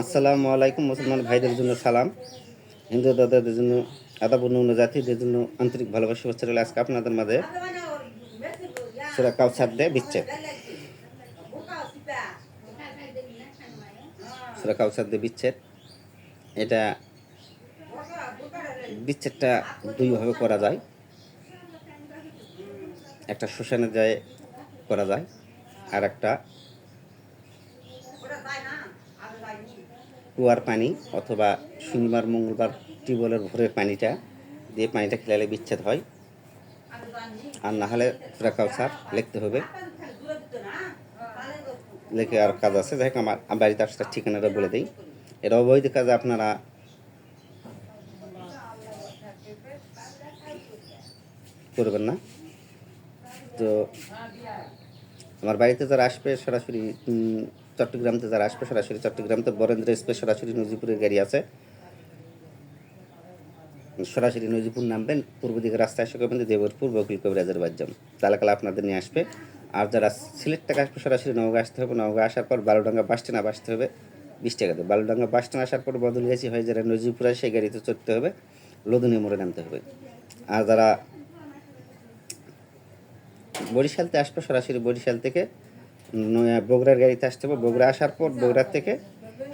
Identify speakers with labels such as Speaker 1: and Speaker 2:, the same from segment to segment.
Speaker 1: আসসালামু আলাইকুম, মুসলমান ভাইদের জন্য সালাম। হিন্দু দাদাদের জন্য আদাবর্ণ অন্য জাতিদের জন্য আন্তরিক ভালোবাসা হচ্ছে আজকে আপনাদের মাঝে। সেটা কাউসার দেয় বিচ্ছেদ। সেটা কাউসার দিয়ে বিচ্ছেদ। এটা বিচ্ছেদটা দুইভাবে করা যায়। একটা শ্মশানে যায়, করা যায়। আর একটা কুয়ার পানি অথবা শনিবার, মঙ্গলবার টিউবওয়েলের ভোরের পানিটা দিয়ে পানিটা খেলালে বিচ্ছেদ হয়। আর না হলে সুরা কাউসার লিখতে হবে। লিখে আর কাজ আছে। যাই হোক, আমার বাড়িতে আসতে ঠিকানাটা বলে দিই। এর অবৈধ কাজে আপনারা করবেন না। তো আমার বাড়িতে যারা আসবে সরাসরি চট্টগ্রামতে যারা আসবে সরাসরি চট্টগ্রাম তো বরেন্দ্র এক্সপ্রেস সরাসরি নজিপুরের গাড়ি আছে। সরাসরি নজিপুর নামবেন, পূর্ব দিকে রাস্তায় এসে করবেন, দেবরপুর বকুল কবিরাজের বাজ্যাম তালাকালা আপনাদের নিয়ে আসবে। আর যারা সিলেট থেকে আসবে সরাসরি নওগাঁ আসতে হবে। নওগাঁ আসার পর বারোডাঙ্গা বাস স্ট্যান্ড আসতে হবে। বিশ টাকাতে বালুডাঙ্গা বাস স্ট্যান্ড আসার পর বদল গেছি হয়ে যারা নজিপুর সেই গাড়িতে চড়তে হবে। লদুনি মোড়ে নামতে হবে। আর যারা বরিশালতে আসব সরাসরি বরিশাল থেকে নয়া- বগুড়ার গাড়িতে আসতে হবে। বগুড়া আসার পর বগুড়ার থেকে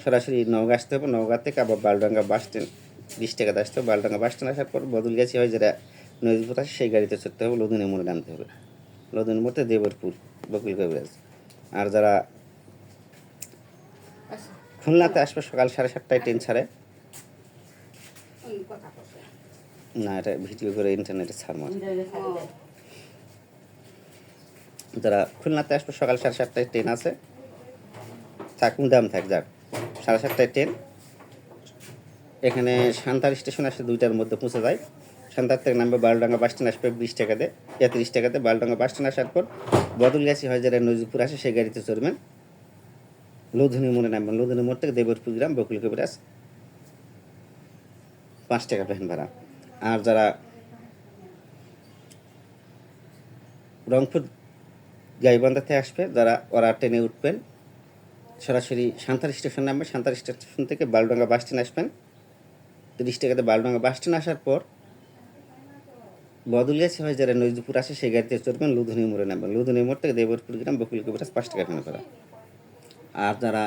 Speaker 1: সরাসরি নওগাঁ আসতে হবে। নওগাঁ থেকে আবার বালডাঙ্গা বাস স্ট্যান্ড বিশ টাকাতে আসতে হবে। বালডাঙ্গা বাস স্ট্যান্ড আসার পর বদল গেছি হয় যেটা নদীপুর আসে সেই গাড়িতে চড়তে হবে। লদুনি মোড়ে নামতে হবে। লদুনি মোড়ে দেবরপুর বকুল কবিরাজ। আর যারা খুলনাতে আসবে সকাল সাড়ে সাতটায় ট্রেন ছাড়ে। না এটা ভিডিও করে ইন্টারনেটে ছাড়বো যারা খুলনাতে আসবে, সকাল সাড়ে সাতটায় ট্রেন আছে। থাকুন দাম থাক, যাক। সাড়ে সাতটায় ট্রেন এখানে সান্তার স্টেশন আসে, দুইটার মধ্যে পৌঁছে যায়। সান্তার থেকে নামবে বালডাঙ্গা বাস স্ট্যান্ড আসবে বিশ টাকাতে তেত্রিশ টাকাতে বালডাঙ্গা বাস স্ট্যান্ড আসার পর বদল গেছি হয় যারা নজিপুর আসে, সেই গাড়িতে চড়বেন। লোধনী মোড়ে নামবেন। লোধনী মোড় থেকে দেবরপুর গ্রাম, বকুল কবিরাজ। পাঁচ টাকা ভ্যান ভাড়া। আর যারা রংপুর গাইবান্ধা থেকে আসবে, যারা, ওরা ট্রেনে উঠবেন। সরাসরি সান্তার স্টেশন নামবে সান্তার স্টেশন থেকে বালডাঙ্গা বাস স্ট্যান্ড আসবেন। তিরিশ টাকাতে বালডাঙ্গা বাস স্ট্যান্ড আসার পর বদলিয়াছি হয় যারা নজদুপুর আসে, সেই গাড়িতে চড়বেন লুধুনি মোড়ে নামবেন। লুধুনি মোড় থেকে দেবরপুর গ্রাম বকুল কবিরাজ পাঁচ টাকা ফেনা করা। আর যারা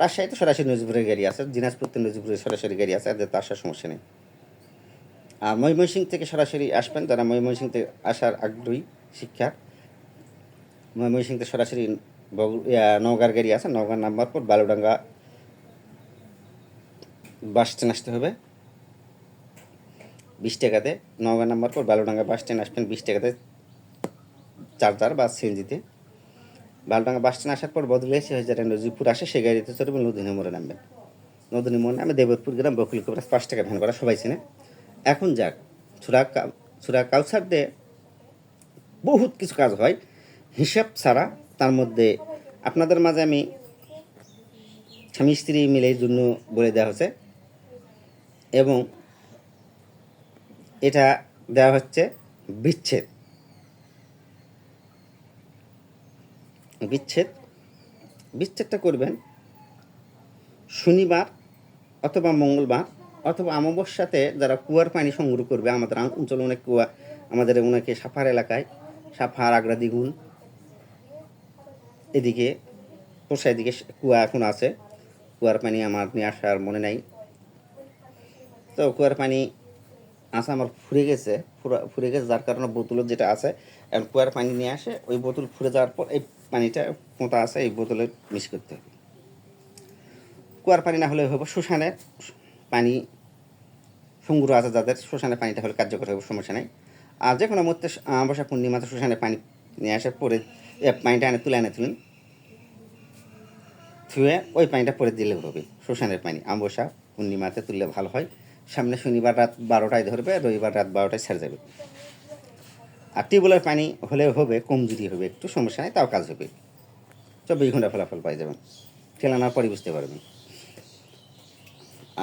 Speaker 1: রাজশাহীতে সরাসরি নজপুরের গাড়ি আছে, দিনাজপুরতে নজপুরের সরাসরি গাড়ি আছে, এদের তো আসার সমস্যা নেই। আর ময়মনসিং থেকে সরাসরি আসবেন, যারা ময়মনসিং থেকে আসার আগ্রহী শিক্ষা ময়মনসিং থেকে সরাসরি নওগাঁর গাড়ি আছে নওগাঁ নাম্বার পর বালুডাঙ্গা বাস স্ট্যান্ড আসতে হবে। বিশ টাকাতে নওগাঁ নাম্বার পর বালুডাঙ্গা বাস স্ট্যান্ড আসবেন বিশ টাকাতে চার্জার বা সিএনজিতে। বালুডাঙ্গা বাস স্ট্যান্ড আসার পর বদলে এসে হয়ে যারা নজিপুর আসে, সেই গাড়িতে চড়বেন নদী মোড়ে নামবেন। নদী মোড়ে নামে দেবরপুর গ্রাম বকুল কবিরাজ পাঁচ টাকা ভ্যান করা সবাই চিনে। এখন যাক কা- সুরা কাউসার দে বহুত কিছু কাজ হয়। হিসাব ছাড়া তার মধ্যে আপনাদের মাঝে আমি স্বামী স্ত্রী মিলে জন্য বলে দেওয়া হচ্ছে এবং এটা দেওয়া হচ্ছে বিচ্ছেদ। বিচ্ছেদ, বিচ্ছেদটা করবেন শনিবার অথবা মঙ্গলবার অথবা অমাবস্যাতে যারা কুয়ার পানি সংগ্রহ করবে, আমাদের আম- অঞ্চলে অনেক কুয়া, আমাদের অনেকে সাফার এলাকায়, সাফার আগ্রা দ্বিগুণ এদিকে পোষা এদিকে কুয়া এখন আছে। কুয়ার পানি আমার নিয়ে আসার মনে নাই। তো কুয়ার পানি আসা আমার ফুরে গেছে। ফুরা- গেছে যার কারণে বোতলের যেটা আছে, এখন কুয়ার পানি নিয়ে আসে, ওই বোতল ফুরে যাওয়ার পর এই পানিটা পোঁতা আছে, এই বোতলে মিক্স করতে হবে। কুয়ার পানি না হলে হবে শ্মশানের পানি সংগ্রহ আছে যাদের, শ্মশানের পানিটা হলে কার্যকর হবে সমস্যা নেই। আর যে কোনো মধ্যে অমাবস্যা পূর্ণিমাতে শ্মশানের পানি নিয়ে আসে পরে পানিটা এনে তুলে এনে তুলেন। ধুয়ে ওই পানিটা পরে দিলে হবে। শ্মশানের পানি অমাবস্যা পূর্ণিমাতে তুললে ভালো হয়। সামনে শনিবার রাত বারোটায় ধরবে, রবিবার রাত বারোটায় ছেড়ে যাবে আর টিউবওয়েলের পানি হলে হবে, কমজুরি হবে, একটু সমস্যা নেই, তাও কাজ হবে। চব্বিশ ঘণ্টা ফলাফল পাই যাবেন ফেলানোর পরে বুঝতে পারবেন।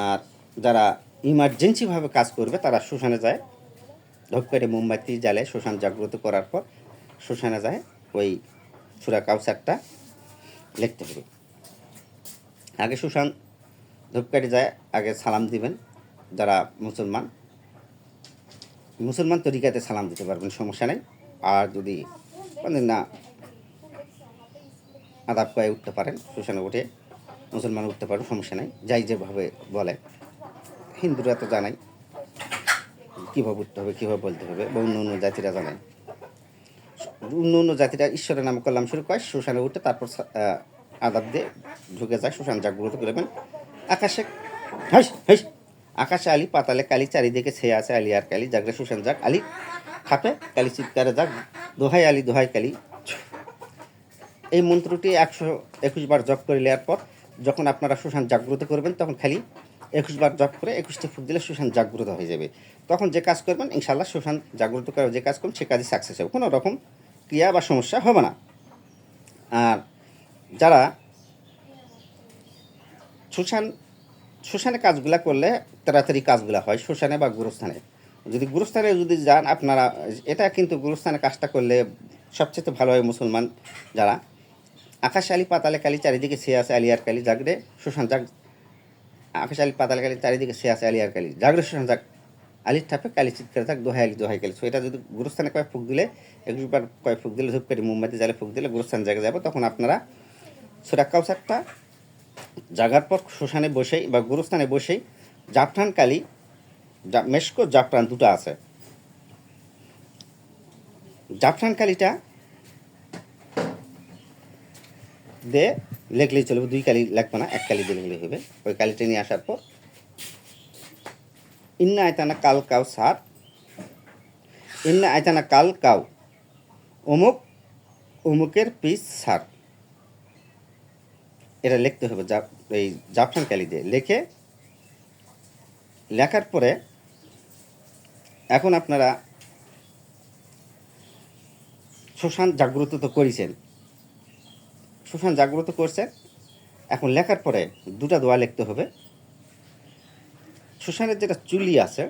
Speaker 1: আর যারা ইমার্জেন্সিভাবে কাজ করবে, তারা শ্মশানে যায়। ঢপ করে মোমবাতি জ্বালে শ্মশান জাগ্রত করার পর, শ্মশানে যায়। ওই সুরা কাউসারটা লিখতে হবে। আগে সুশান ধূপকাঠি যায়, আগে সালাম দিবেন যারা মুসলমান। মুসলমান তরিকাতে সালাম দিতে পারবেন, সমস্যা নেই। আর যদি বলেন না, আদাব কয়ে উঠতে পারেন সুশানে উঠে মুসলমান উঠতে পারেন সমস্যা নেই। যাই যেভাবে বলে। হিন্দুরা তো জানাই কীভাবে উঠতে হবে, কীভাবে বলতে হবে, বা অন্য অন্য জাতিরা জানায় অন্য অন্য জাতিরা ঈশ্বরের নাম কল্যাণ শুরু করে শ্মশানে উঠে তারপর আদাব দিয়ে ঢুকে যায়। শ্মশান জাগ্রত করবেন আকাশে হাইস হাইস আকাশে আলি, পাতালে কালি, চারিদিকে ছেয়ে আছে আলি আর কালি। জাগরে শ্মশান যাক, আলি খাপে কালি, চিৎকারে যাক, দোহাই আলি, দোহাই কালি। এই মন্ত্রটি একশো একুশ বার জপ করে নেওয়ার পর, যখন আপনারা শ্মশান জাগ্রত করবেন, তখন খালি একুশ বার জপ করে একুশটি ফুক দিলে শ্মশান জাগ্রত হয়ে যাবে। তখন যে কাজ করবেন ইনশাল্লাহ শ্মশান জাগ্রত করার যে কাজ করবেন, সে কাজে সাকসেস হবে। কোনো রকম ক্রিয়া বা সমস্যা হবে না। আর যারা শ্মশান, শ্মশানে কাজগুলা করলে তাড়াতাড়ি কাজগুলা হয়, শ্মশানে বা গুরুস্থানে। যদি গুরুস্থানে যদি যান, আপনারা, এটা কিন্তু গুরুস্থানে কাজটা করলে সবচেয়ে ভালো হয় মুসলমান যারা। আকাশ আলী, পাতালে কালি, চারিদিকে সে আছে আলিয়ার কালি, জাগরে শ্মশান জাগ, আকাশ আলী, পাতালে কালি, চারিদিকে সে আছে আলিয়ার কালি, জাগরে শ্মশান জাগ। আলির ঠাপে কালি চিৎকার থাক, দোহাই আলি, দোহাই কালি। সো এটা যদি গুরুস্থানে কয়েক ফুক দিলে একবার কয়েক ফুক দিলে, ধূপকাঠি, মোমবাতি জালে ফুক দিলে গুরুস্থান জায়গায় যাবে, তখন আপনারা সুরা কাউসারটা জাগার পর শ্মশানে বসেই বা গুরুস্থানে বসেই জাফরান কালি মেশকো, জাফরান দুটো আছে। জাফরান কালিটা দে লেখলেই চলবে, দুই কালি লাগবে না, এক কালি লিখলেই হবে। ওই কালিটা নিয়ে আসার পর ইন্না আয়তানা কাল কাউ সার, ইন্না আয়তানা কাল কাউ, অমুক, অমুকের পিস সার। এটা লিখতে হবে এই জাফরান কালি দিয়ে। লিখে লেখার পরে এখন আপনারা শ্মশান জাগ্রত তো করেছেন। শ্মশান জাগ্রত করছেন এখন লেখার পরে দুটা দোয়া লিখতে হবে। শ্মশানের যেটা চুলি আছে,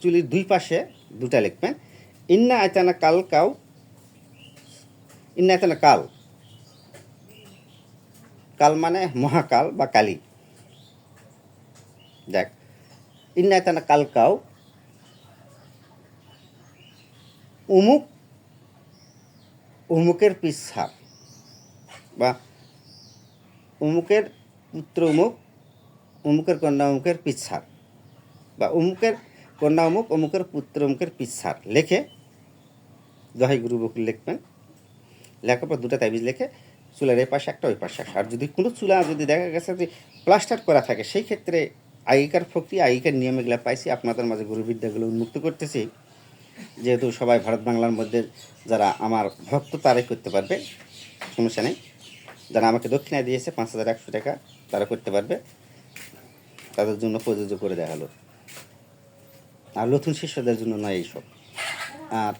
Speaker 1: চুলির দুই পাশে দুটা লিখবেন। ইন্না আয়তানা কাল কাউ, ইন্না আয়তানা কাল। কাল মানে মহাকাল বা কালী। দেখ ইন্নায়তানা কাল কাউ উমুক, উমুকের পিসার বা উমুকের পুত্র উমুক, উমুকের কন্যা উমুকের পিসার বা উমুকের কন্যা উমুক অমুকের পুত্র অমুকের পিসার লেখে দহাই গুরু বকুল লিখবেন। লেখার পর দুটা তাবিজ লেখে চুলার এই পাশে একটা, ওই পাশে একটা। আর যদি কোনো চুলা যদি দেখা গেছে যে প্লাস্টার করা থাকে, সেই ক্ষেত্রে আগেকার প্রক্রিয়া, আগেকার নিয়ম এগুলো পাইছি। আপনাদের মাঝে গুরুবিদ্যাগুলো উন্মুক্ত করতেছি। যেহেতু সবাই ভারত বাংলার মধ্যে যারা আমার ভক্ত, তারাই করতে পারবে। সমস্যা নেই। যারা আমাকে দক্ষিণায় দিয়েছে, পাঁচ হাজার একশো টাকা, তারা করতে পারবে। তাদের জন্য প্রযোজ্য করে হলো আর নতুন শিষ্যদের জন্য নয় এইসব। আর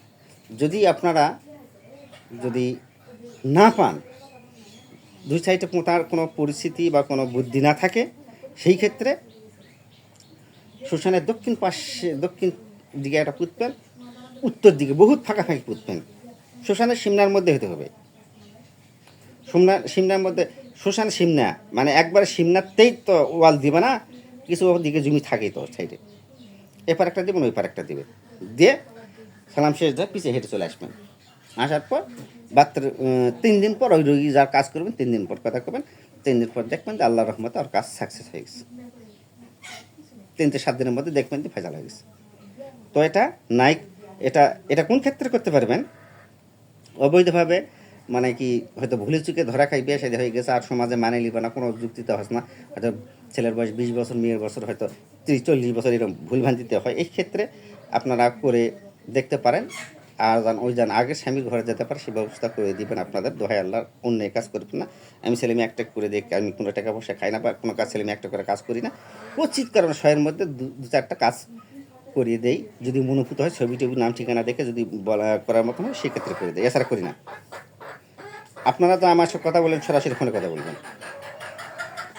Speaker 1: যদি আপনারা যদি না পান দুই সাইডে তার কোনো পরিস্থিতি বা কোনো বুদ্ধি না থাকে, সেই ক্ষেত্রে শ্মশানের দক্ষিণ পাশে দক্ষিণ দিকে একটা পুঁতবেন উত্তর দিকে বহুত ফাঁকাফাঁকি পুঁতবেন শ্মশানের সিমনার মধ্যে হতে হবে। সিমনা সিমনার মধ্যে শ্মশান সিমনা মানে একবারে সিমনাতেই তো ওয়াল দিবে না, কিছু দিকে জমি থাকেই তো সাইডে। এপার একটা দেবেন ওই পার একটা দেবেন। দিয়ে সালাম শেষ, দিয়ে পিছিয়ে হেঁটে চলে আসবেন। আসার পর বাত্র তিন দিন পর ওই রোগী যার কাজ করবেন, তিন দিন পর কথা করবেন তিন দিন পর দেখবেন যে আল্লাহ রহমতে ওর কাজ সাকসেস হয়ে গেছে। তিন থেকে সাত দিনের মধ্যে দেখবেন যে ফেজাল হয়ে গেছে। তো এটা নাইক, এটা এটা কোন ক্ষেত্রে করতে পারবেন? অবৈধভাবে মানে কি, হয়তো ভুলে চুকে ধরা খাই, বিয়ে সাথে হয়ে গেছে, আর সমাজে মানে নিবে না, কোনো যুক্তিতে হয় না। হয়তো ছেলের বয়স বিশ বছর, মেয়ের বছর, হয়তো ত্রিশ, চল্লিশ বছর এরকম ভুলভ্রান্তিতে হয়। এই ক্ষেত্রে আপনারা করে দেখতে পারেন। আর যান ওই যান আগে স্বামীর ঘরে যেতে পারে সেই ব্যবস্থা করে দিবেন আপনাদের। দোহাই আল্লাহর, অন্য কাজ করবেন না। আমি ছেলে একটা করে দেখি, আমি কোনো টাকা পয়সা খাই না বা কোনো কাজ, ছেলে মেয়ে একটা করে কাজ করি না। উচিত কারণ শয়ের মধ্যে দু দু চারটা কাজ করিয়ে দেই। যদি মনোভূত হয়, ছবি টবি, নাম, ঠিকানা দেখে যদি বলা, করার মতো হয়, সেক্ষেত্রে করে দেয় এছাড়া করি না। আপনারা তো আমার সাথে কথা বলেন, সরাসরি ফোনে কথা বলবেন।